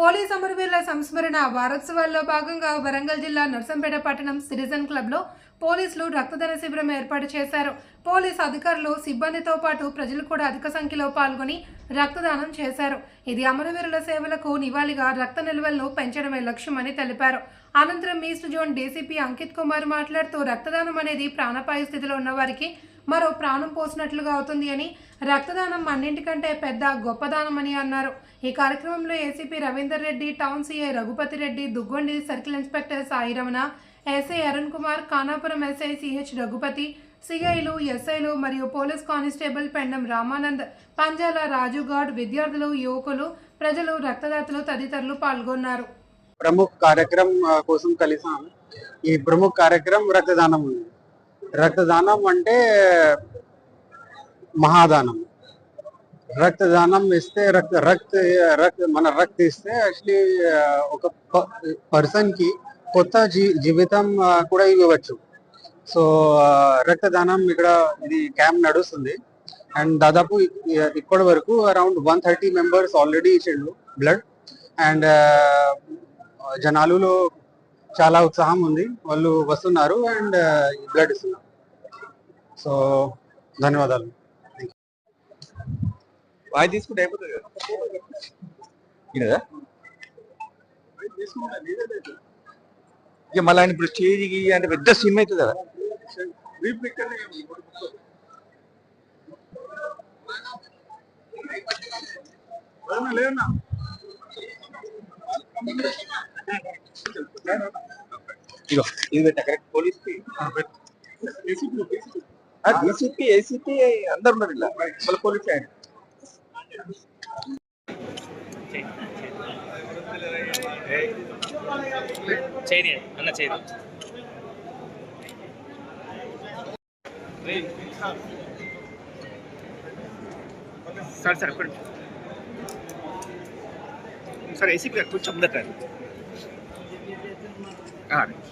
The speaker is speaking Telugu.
పోలీస్ అమరవీరుల సంస్మరణ వారోత్సవాల్లో భాగంగా వరంగల్ జిల్లా నర్సంపేట పట్టణం సిటిజన్ క్లబ్లో పోలీసులు రక్తదాన శిబిరం ఏర్పాటు చేశారు. పోలీస్ అధికారులు సిబ్బందితో పాటు ప్రజలు కూడా అధిక సంఖ్యలో పాల్గొని రక్తదానం చేశారు. ఇది అమరవీరుల సేవలకు నివాళిగా రక్త నిల్వలను పెంచడమే లక్ష్యమని తెలిపారు. అనంతరం east zone DCP Ankit Kumar మాట్లాడుతూ రక్తదానం అనేది ప్రాణపాయ స్థితిలో ఉన్నవారికి మరో ప్రాణం పోసినట్లుగా అవుతుంది అని రక్తదానం అన్నింటికంటే పెద్ద గొప్పదానం అని అన్నారు. ఈ కార్యక్రమంలో ACP Ravinder Reddy town CI Raghupathi Reddy Duggondi circle inspector Sai Ramana SI Arun Kumar Khanapuram SI CH Raghupathi సిఐలు ఎస్ఐలు మరియు పోలీస్ కానిస్టేబుల్ పెండం రామానంద్ పంజాల రాజుగాడ్ విద్యార్థులు యువకులు ప్రజలు రక్తదాతలు తదితరులు పాల్గొన్నారు. ప్రముఖ కార్యక్రమం కోసం కలిసాం ఈ ప్రముఖ కార్యక్రమం రక్తదానం ఉంది. రక్తదానం అంటే మహాదానం. రక్తదానం ఇస్తే రక్త రక్త రక్త మన రక్త ఇస్తే యాక్చువల్లీ ఒక పర్సన్కి కొత్త జీ జీవితం కూడా ఇవ్వచ్చు సో రక్తదానం ఇక్కడ ఇది క్యాంప్ నడుస్తుంది. అండ్ దాదాపు ఇప్పటి వరకు around one thirty members already ఇచ్చిండు బ్లడ్. అండ్ జనాలులో చాలా ఉత్సాహం ఉంది. వాళ్ళు వస్తున్నారు అండ్ బ్లడ్ ఇస్తున్నారు. సో ధన్యవాదాలు. వాయి తీసుకుంటే అయిపోతుంది కదా? ఇక మళ్ళీ ఆయన ఇప్పుడు స్టేజ్కి అంటే పెద్ద సిమ్ అవుతుంది కదా. ఇగో ఇది పెట్ట కరెక్ట్ పోలీస్కి. డీసీపీ ఏసీపీ అందరు ఉన్నారు ఇలా. మళ్ళీ పోలీస్ ఆయన. Hey. చేయి అన్న చేయి సార్ సార్ ఇప్పుడు సార్ ఏసీ గారు కొంచెం ముందట రండి. ఆ, రండి.